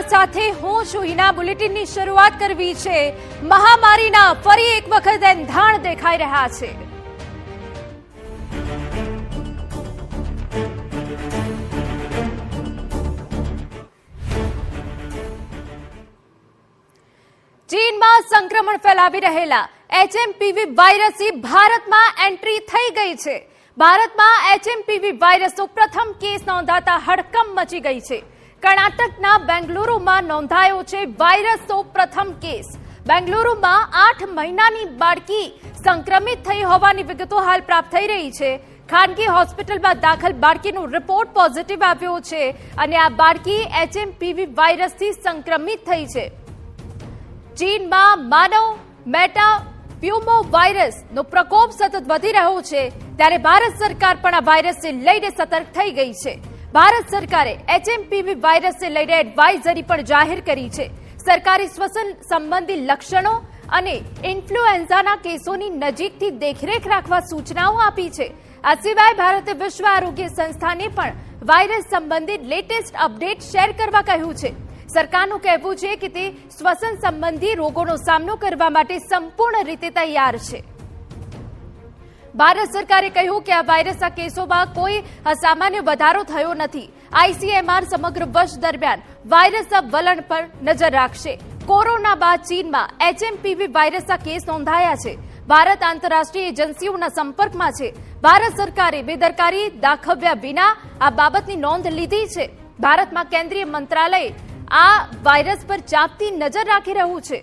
સાથે હું છું હિના બુલેટિનની શરૂઆત કરવી છે. મહામારીના ફરી એક વખત એંધાણ દેખાઈ રહ્યા છે. ચીનમાં સંક્રમણ ફેલાવી રહેલા એચએમપીવી વાયરસની ભારતમાં એન્ટ્રી થઈ ગઈ છે. ભારતમાં એચએમપીવી વાયરસનો પ્રથમ કેસ નોંધાતા હડકંપ મચી ગઈ છે. કર્ણાટકના બેંગલુરુમાં નોંધાયો છે વાયરસનો પ્રથમ કેસ. બેંગલુરુમાં આઠ મહિનાની બાળકી સંક્રમિત થઈ હોવાની વિગતો હાલ પ્રાપ્ત થઈ રહી છે. ખાનગી હોસ્પિટલમાં દાખલ બાળકીનો રિપોર્ટ પોઝિટિવ આવ્યો છે અને આ બાળકી એચએમપીવી વાયરસથી સંક્રમિત થઈ છે. ચીનમાં માનવ મેટા પ્યુમો વાયરસનો પ્રકોપ સતત વધી રહ્યો છે. ત્યારે ભારત સરકાર પણ આ વાયરસને લઈને સતર્ક થઈ ગઈ છે. ભારત સરકારે એચએમપીવી વાયરસને લઈને એડવાઇઝરી પણ જાહેર કરી છે. સરકારે શ્વસન સંબંધી લક્ષણો અને ઇન્ફ્લુએન્ઝાના કેસોની નજીકથી દેખરેખ રાખવા સૂચનાઓ આપી છે. આ સિવાય ભારતે વિશ્વ આરોગ્ય સંસ્થાને પણ વાયરસ સંબંધિત લેટેસ્ટ અપડેટ શેર કરવા કહ્યું છે. સરકારનું કહેવું છે કે તે શ્વસન સંબંધી રોગોનો સામનો કરવા માટે સંપૂર્ણ રીતે તૈયાર છે. ભારત સરકારે કહ્યું કે આ વાયરસના કેસોમાં કોઈ અસામાન્ય વધારો થયો નથી. આઈસીએમઆર સમગ્ર વર્ષ દરમિયાન વાયરસના વલણ પર નજર રાખશે. કોરોના બાદ ચીનમાં એચએમપીવી વાયરસના કેસ નોંધાયા છે. ભારત આંતરરાષ્ટ્રીય એજન્સીઓના સંપર્કમાં છે. ભારત સરકારે બેદરકારી દાખવ્યા વિના આ બાબતની નોંધ લીધી છે. ભારતમાં કેન્દ્રીય મંત્રાલય આ વાયરસ પર ચાંપતી નજર રાખી રહ્યું છે.